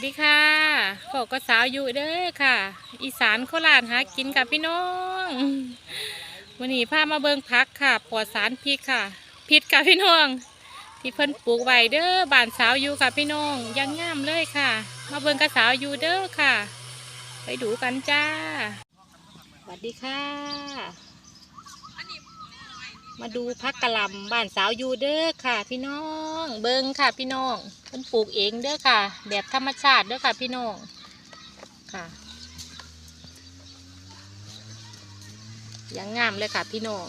สวัสดีค่ะขอก็สาวอยู่เด้อค่ะ อีสานโคราชหากินกับพี่น้องวันนี้พามาเบิงพักค่ะปลอดสารพิษค่ะ พิษกับพี่น้อง ที่เพิ่นปลูกไว้เด้อบ้านสาวอยู่ค่ะพี่น้องยังงามเลยค่ะ มาเบิงกับสาวอยู่เด้อค่ะ ไปดูกันจ้าสวัสดีค่ะ มาดูพักกะลำบ้านสาวอยู่เด้อค่ะ พี่น้อง เบิงค่ะพี่น้องเพิ่นปลูกเองเด้อค่ะ แบบธรรมชาติเด้อค่ะพี่น้องค่ะยังงามเลยค่ะพี่น้อง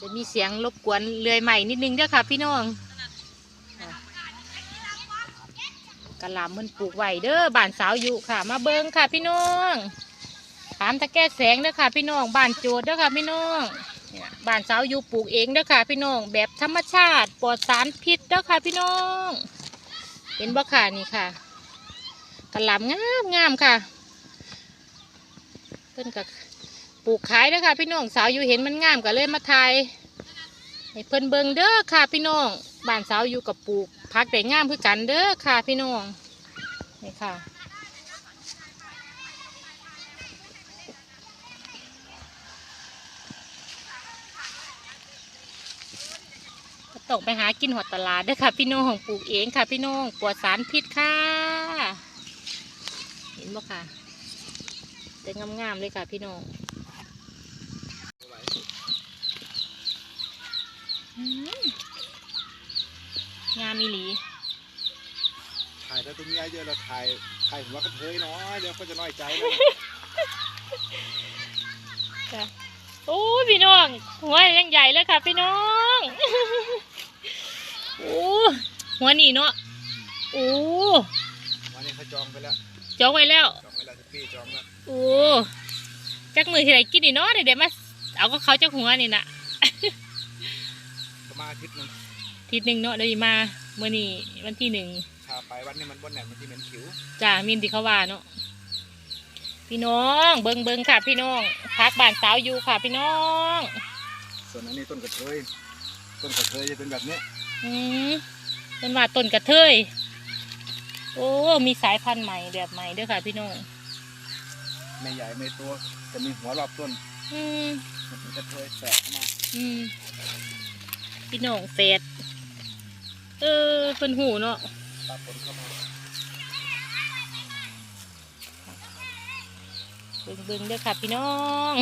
จะมีเสียงรบกวนเลื่อยใหม่นิดนึงเด้อค่ะพี่น้องค่ะกะหล่ำเพิ่นปลูกไวเด้อบ้านสาวอยู่ค่ะ มาเบิงค่ะพี่น้องถามตะแก้แสงเด้อค่ะพี่น้องบ้านโจดเด้อค่ะพี่น้อง เนี่ยบ้านสาวอยู่ปลูกเองเด้อค่ะ พี่น้องแบบธรรมชาติปลอดสารพิษเด้อค่ะ พี่น้อง เห็นบ่ค่ะนี่ค่ะกะหล่ำงามงามค่ะเพิ่นก็ปลูกขายเด้อค่ะ พี่น้องสาวอยู่เห็นมันงามก็เลยมาถ่ายให้เพิ่นเบิ่งเด้อค่ะ พี่น้องบ้านสาวอยู่กับปลูกพักได้งามคือกันเด้อค่ะ พี่น้องนี่ค่ะ ต้องไปหากินหอดตลาดเด้อค่ะ พี่น้องปลูกเองค่ะพี่น้องปลอดสารพิษค่ะ เห็นบ่ค่ะแต่งามๆเลยค่ะพี่น้องอืมงามอีหลีถ่ายแต่ตัวเมียเยอะเราถ่ายถ่ายหัวกระเทยน้อยเดี๋ยวเขาจะน้อยใจนะจ้ะโอ้ยพี่น้องหัวยังใหญ่เลยค่ะ พี่น้อง โอ้หัวนี่เนาะโอ้วันนี้เขาจองไปแล้วจองไว้แล้ว จองไปแล้วทุกปีจองแล้วโอ้จักมือที่ไหนกินนี่เนาะเดี๋ยวเดี๋ยวมาเอาก็เขาจักหัวนี่นะประมาณอาทิตย์หนึงทีหนึ่งเนาะเดี๋ยวมาเมื่อนี้วันที่หนึ่งถ้าไปวันนี้มันบนแหนมันที่เหม็นผิวจ้ามินที่เขาว่าเนาะพี่น้อง เบิงเบิงค่ะพี่น้องพักบ้านสาวอยู่ค่ะพี่น้อง ส่วนอันนี้ต้นกระเทย ต้นกระเทยจะเป็นแบบนี้อืมเป็นว่าต้นกระเทย โอ้ มีสายพันธุ์ใหม่แบบใหม่ด้วยค่ะพี่น้องไม่ใหญ่ไม่ตัวจะมีหัวรอบต้นอืมมันเป็นกระเทยแตกเข้ามาอืมพี่น้องเฟดเออเป็นหูเนาะตาผลเข้ามาเบิ่งเบิ่งเด้อค่ะพี่น้อง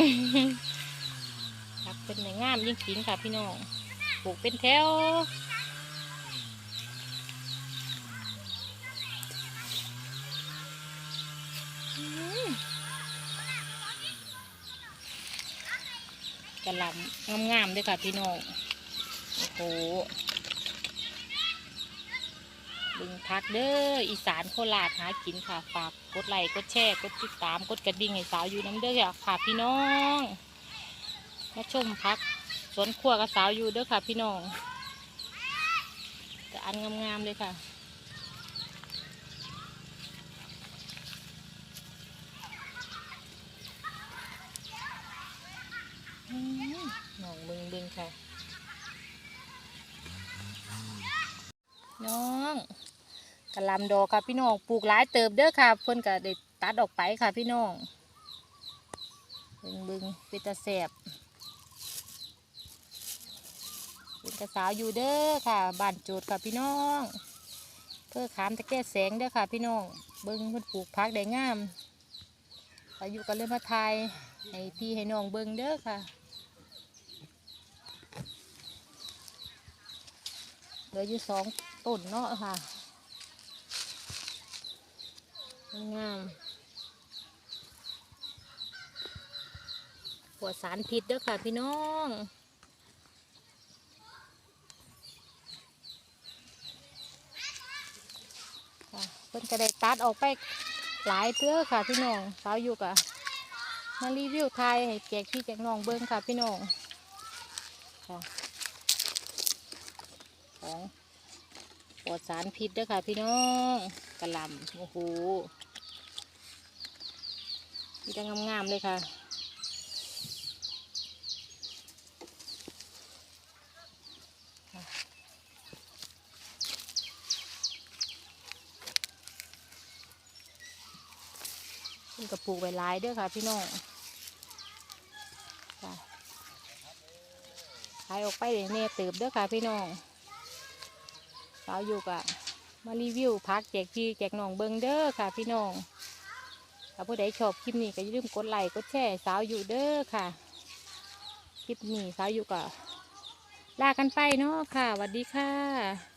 ครับเป็นในงามยิ่งกินค่ะพี่น้อง ปลูกเป็นแถวกระหลำงามๆด้วยค่ะพี่น้อง โอ้โหบึงพักเด้ออีสานโคราชหากินค่ะฝากกดไลค์กดแชร์กดติดตามกดกระดิ่งให้สาวอยู่น้ำเด้อค่ะพี่น้องมาชมพัก สวนครัวกับสาวอยู่เด้อค่ะ พี่น้องแต่อันงามๆเลยค่ะน้องเบิงเบิงค่ะ น้องกะลำดอกค่ะพี่น้องปลูกหลายเติบเด้อค่ะ เพิ่อนก็ได้ตัดออกไปค่ะพี่น้องเบิงเบิงเป็นตาแสบ เป็นกระสาวอยู่เด้อค่ะบ้านโจดค่ะพี่น้องเพื่อขามตะแก้แสงเด้อค่ะ พี่น้องเบิงเพิ่นปลูกพักได้งามอายุก็เลยมาทายให้พี่ให้น้องเบิงเด้อค่ะเหลืออยู่สองต้นเนาะค่ะงามปวดสารพิษเด้อค่ะพี่น้อง เพิ่นก็ได้ตัดออกไปหลายเตื้อค่ะพี่น้องสาวอยู่กะมารีวิวไทยให้แจกพี่แจกน้องเบิ้งค่ะพี่น้องค่ะของปลอดสารพิษด้วยค่ะพี่น้องกระหลำโอ้โหมีแต่งามๆเลยค่ะันกระปูกไว้หลายเด้อค่ะ พี่น้องค่ะขายออกไปเน่เติบเด้อค่ะ พี่น้องสาวอยู่กะมารีวิวพักแจกพี่แจกน้องเบิงเด้อค่ะ พี่น้องถ้าผู้ใดชอบคลิปนี้ก็อย่าลืมกดไลค์กดแชร์สาวอยู่เด้อค่ะ คลิปนี้สาวอยู่กะลากันไปเนาะค่ะสวัสดีค่ะ